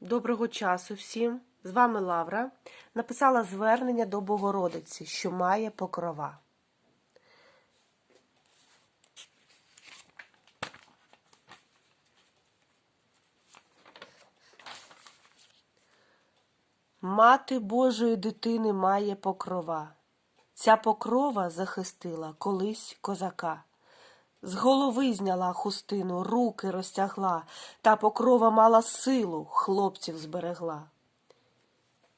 Доброго часу всім. З вами Лавра. Написала звернення до Богородиці, що має покрова. Мати Божої дитини має покрова. Ця покрова захистила колись козака. З голови зняла хустину, руки розтягла, та покрова мала силу, хлопців зберегла.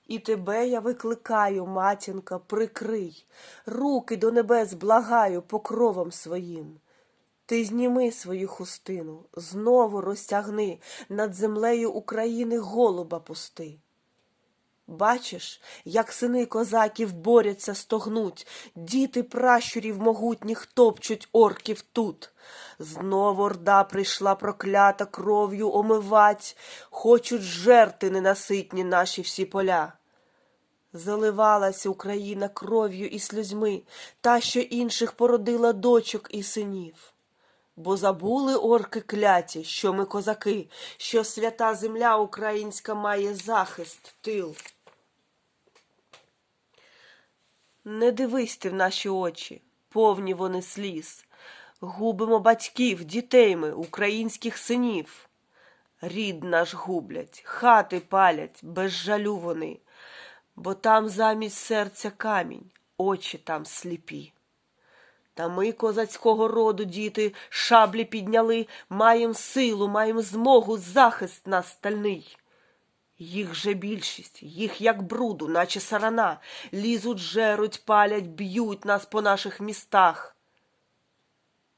І тебе я викликаю, матінка, прикрий, руки до небес благаю покровом своїм. Ти зніми свою хустину, знову розтягни, над землею України голуба пусти. Бачиш, як сини козаків борються, стогнуть, діти пращурів могутніх топчуть орків тут. Знов орда прийшла проклята кров'ю омивать, хочуть жерти ненаситні наші всі поля. Заливалась Україна кров'ю і сльозьми, та, що інших породила дочок і синів. Бо забули орки кляті, що ми козаки, що свята земля українська має захист, тил. Не дивись ти в наші очі, повні вони сліз. Губимо батьків, дітей ми, українських синів. Рід наш гублять, хати палять, без жалю вони, бо там замість серця камінь, очі там сліпі. Та ми козацького роду, діти, шаблі підняли, маєм силу, маєм змогу, захист нас стальний. Їх же більшість, їх як бруду, наче сарана, лізуть, жеруть, палять, б'ють нас по наших містах.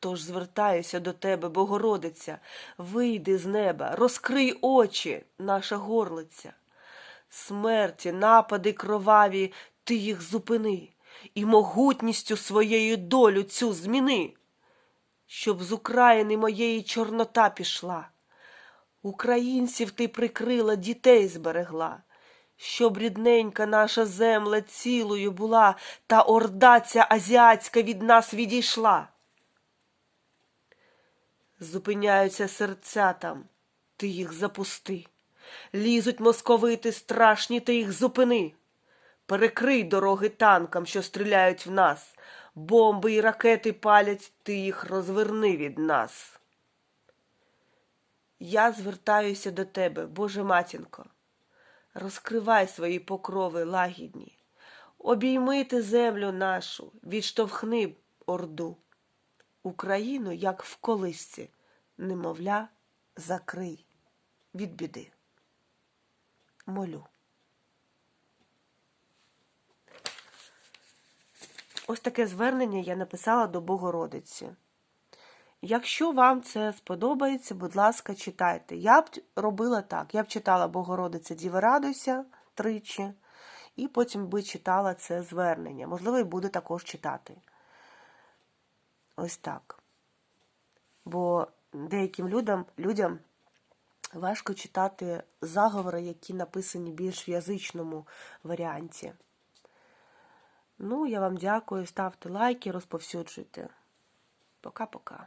Тож звертаюся до тебе, Богородиця, вийди з неба, розкрий очі, наша горлиця. Смерті, напади кроваві, ти їх зупини, і могутністю своєю долю цю зміни, щоб з України моєї чорнота пішла. Українців ти прикрила, дітей зберегла, щоб рідненька наша земля цілою була, та орда ця азіатська від нас відійшла. Зупиняються серця там, ти їх запусти. Лізуть московити страшні, ти їх зупини. Перекрий дороги танкам, що стріляють в нас. Бомби і ракети палять, ти їх розверни від нас. Я звертаюся до тебе, Боже матінко. Розкривай свої покрови лагідні, обійми ти землю нашу, відштовхни орду. Україну, як в колисці, немовля, закрий від біди. Молю. Ось таке звернення я написала до Богородиці. Якщо вам це сподобається, будь ласка, читайте. Я б робила так. Я б читала Богородиця Діва Радуйся тричі, і потім би читала це звернення. Можливо, і буду також читати. Ось так. Бо деяким людям, людям важко читати заговори, які написані більш в язичному варіанті. Ну, я вам дякую. Ставте лайки, розповсюджуйте. Пока-пока.